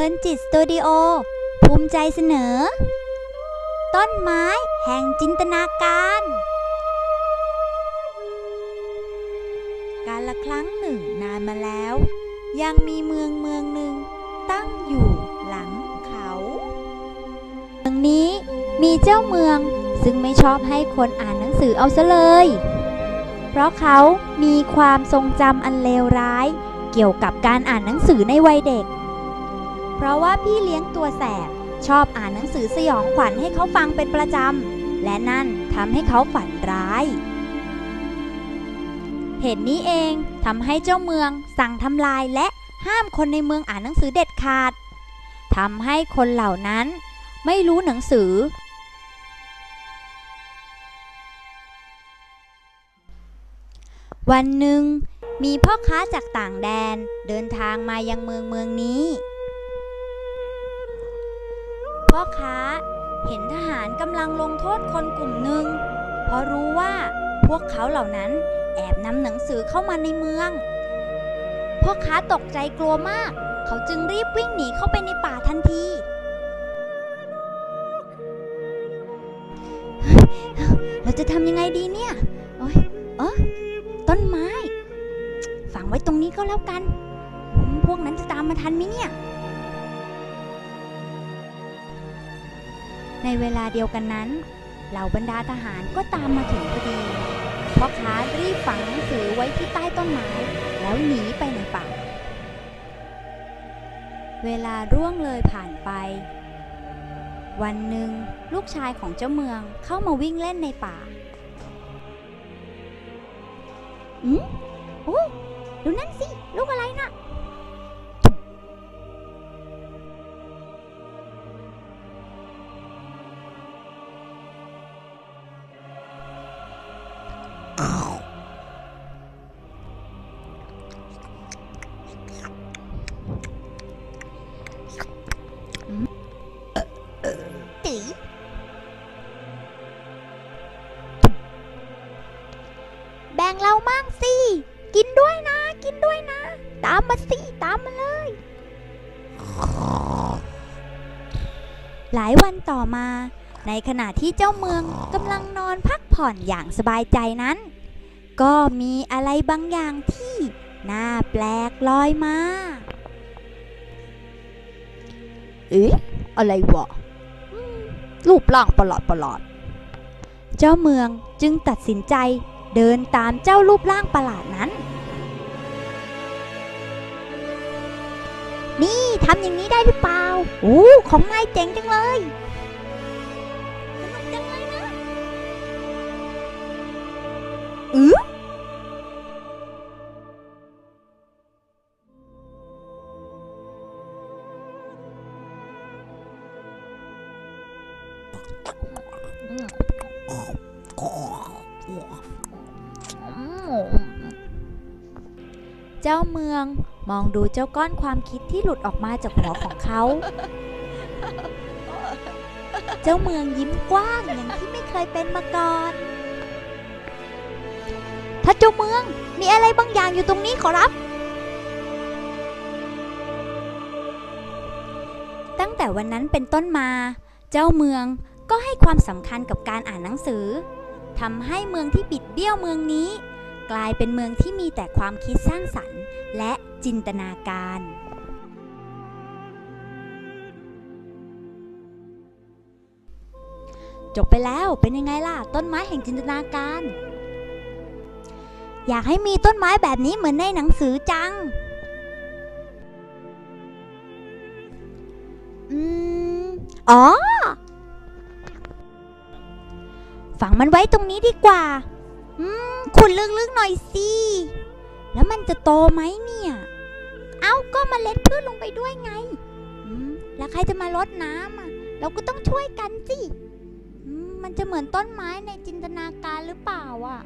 ลินจิตสตูดิโอ ภูมิใจเสนอ ต้นไม้แห่งจินตนาการ การละครั้งหนึ่งนานมาแล้ว ยังมีเมืองเมืองหนึ่งตั้งอยู่หลังเขา เมืองนี้มีเจ้าเมืองซึ่งไม่ชอบให้คนอ่านหนังสือเอาซะเลย เพราะเขามีความทรงจำอันเลวร้าย เกี่ยวกับการอ่านหนังสือในวัยเด็ก เพราะว่าพี่เลี้ยงตัวแสบ ชอบอ่านหนังสือสยองขวัญให้เขาฟังเป็นประจำ และนั่นทำให้เขาฝันร้าย เหตุนี้เองทำให้เจ้าเมืองสั่งทำลายและห้ามคนในเมืองอ่านหนังสือเด็ดขาดทำให้คนเหล่านั้นไม่รู้หนังสือ วันหนึ่งมีพ่อค้าจากต่างแดนเดินทางมายังเมืองเมืองนี้ พ่อค้า เห็นทหารกำลังลงโทษคนกลุ่มหนึ่ง เพราะรู้ว่าพวกเขาเหล่านั้นแอบนำหนังสือเข้ามาในเมือง พ่อค้าตกใจกลัวมาก เขาจึงรีบวิ่งหนีเข้าไปในป่าทันที เราจะทำยังไงดีเนี่ยโอ๊ยเออต้นไม้ ฝังไว้ตรงนี้ก็แล้วกัน พวกนั้นจะตามมาทันไหมเนี่ย ในเวลาเดียวกันนั้น เหล่าบรรดาทหารก็ตามมาถึงพอดีพ่อค้ารีบฝังหนังสือไว้ที่ใต้ต้นไม้ แล้วหนีไปในป่า เวลาร่วงเลยผ่านไป วันหนึ่งลูกชายของเจ้าเมืองเข้ามาวิ่งเล่นในป่า อืมโอ้ดูนั่นสิ ลูกอะไรน่ะ ตีแบ่งเรามั่งสิ กินด้วยนะ กินด้วยนะ ตามมาสิ ตามมาเลย หลายวันต่อมา ในขณะที่เจ้าเมืองกำลังนอนพักผ่อนอย่างสบายใจนั้น ก็มีอะไรบางอย่างที่น่าแปลกลอยมา เอ๊ะ อะไรวะ รูปร่างประหลาดประหลาด เจ้าเมืองจึงตัดสินใจเดินตามเจ้ารูปร่างประหลาดนั้น นี่ทำอย่างนี้ได้หรือเปล่าโอ้ของนายเจ๋งจังเลยสนุกจังเลยนะอือ เจ้าเมืองมองดูเจ้าก้อนความคิดที่หลุดออกมาจากหัวของเขา เจ้าเมืองยิ้มกว้างอย่างที่ไม่เคยเป็นมาก่อน ถ้าเจ้าเมืองมีอะไรบางอย่างอยู่ตรงนี้ขอรับ ตั้งแต่วันนั้นเป็นต้นมา เจ้าเมืองก็ให้ความสำคัญกับการอ่านหนังสือ ทำให้เมืองที่บิดเบี้ยวเมืองนี้ กลายเป็นเมืองที่มีแต่ความคิดสร้างสรรค์และจินตนาการ จบไปแล้วเป็นยังไงล่ะ ต้นไม้แห่งจินตนาการ อยากให้มีต้นไม้แบบนี้เหมือนในหนังสือจัง อืม อ๋อ ฝังมันไว้ตรงนี้ดีกว่า อืมขุดลึกๆหน่อยสิ แล้วมันจะโตไหมเนี่ย เอ้าก็มเมล็ดพืชลงไปด้วยไง อืม แล้วใครจะมารดน้ำอะ เราก็ต้องช่วยกันสิมมันจะเหมือนต้นไม้ในจินตนาการหรือเปล่าอะ